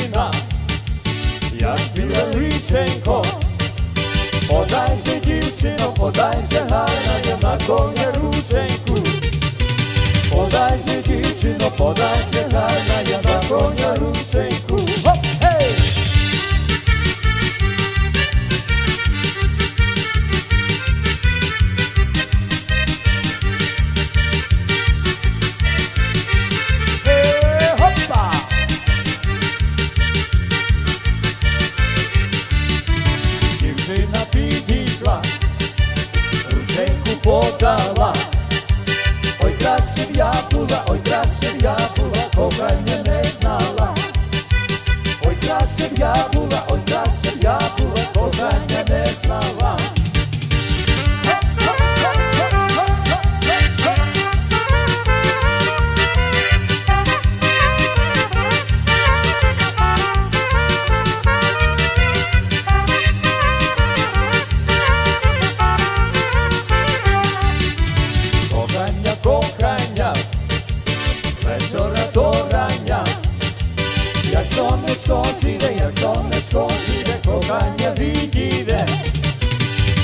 дівчина, як білоличенько. Подайся, дівчино, подайся, гарна, я на коня рученьку. Подайся, дівчино, подайся, гарна, ostala Oj, krasiv jakula, oj, krasiv jakula, koga je ne кохання, з вечора до рання, як сонечко зійде, як сонечко зійде, кохання відійде,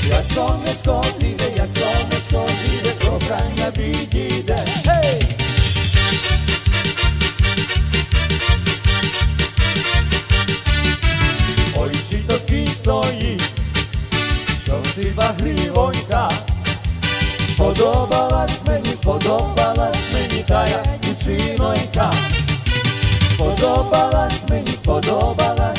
як сонечко зійде, як сонечко зійде, кохання відійде. Гей! Ой, чи то кисої, що сива гривонька, сподобалась, мені сподобалась.